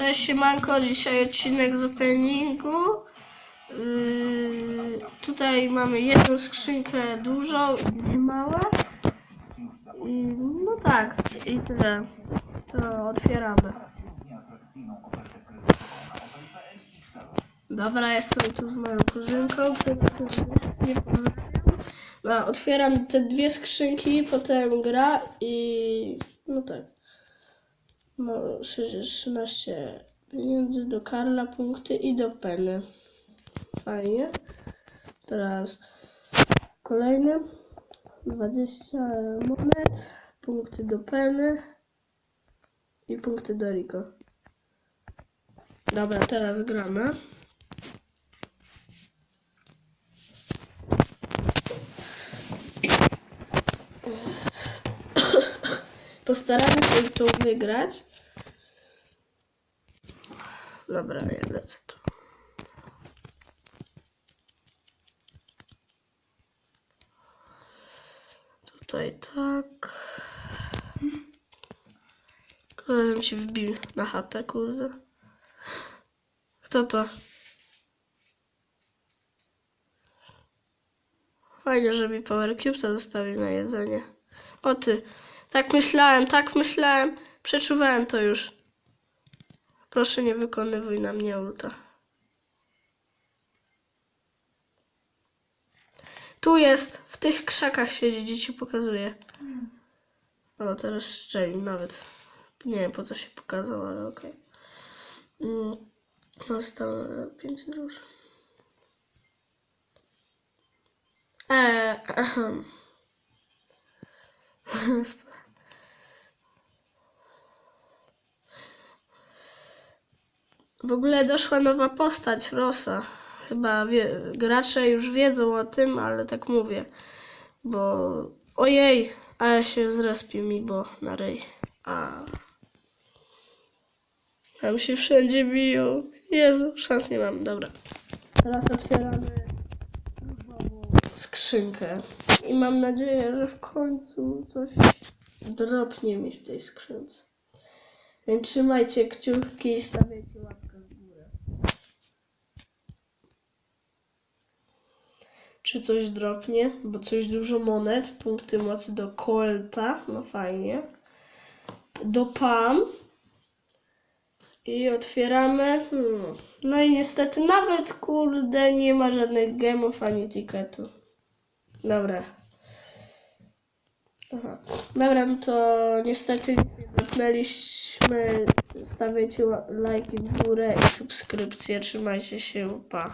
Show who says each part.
Speaker 1: Cześć, siemanko, dzisiaj odcinek z openingu. Yy, tutaj mamy jedną skrzynkę dużą i małe. I, no tak, i tyle. To otwieramy. Dobra, jestem tu z moją kuzynką. No, otwieram te dwie skrzynki, potem gra i no tak. No, 13 pieniędzy do Karla, punkty i do Penny. Fajnie. Teraz kolejne 20 monet, punkty do Penny i punkty do Rico. Dobra, teraz gramy. Postaramy się to wygrać. Dobra, ja lecę tu. Tutaj tak. Razem się wbił na chatę, kurde. Kto to? Fajnie, że mi Power Cubesa zostawił na jedzenie. O ty. Tak myślałem, tak myślałem. Przeczuwałem to już. Proszę nie wykonywuj na mnie ulta. Tu jest, w tych krzakach siedzi, gdzie ci pokazuje. O, teraz strzelił nawet. Nie wiem po co się pokazał, ale okej. Mm, Zostało 5 dusz. Eee, W ogóle doszła nowa postać, Rosa. Chyba wie, gracze już wiedzą o tym, ale tak mówię. Bo ojej, ale się zrespił mi, bo na rej. A. Tam się wszędzie biją. Jezu, szans nie mam. Dobra. Teraz otwieramy skrzynkę. I mam nadzieję, że w końcu coś dropnie mi w tej skrzynce. Więc trzymajcie kciuki i stawiajcie łapkę w górę. Czy coś dropnie? Bo coś dużo monet. Punkty mocy do Colta. No fajnie. Do Pam. I otwieramy. Hmm. No i niestety nawet kurde nie ma żadnych gemów ani tiketu. Dobra. Aha. Dobra, no to niestety dotknęliśmy. Stawiajcie lajki w górę i subskrypcje. Trzymajcie się. Pa.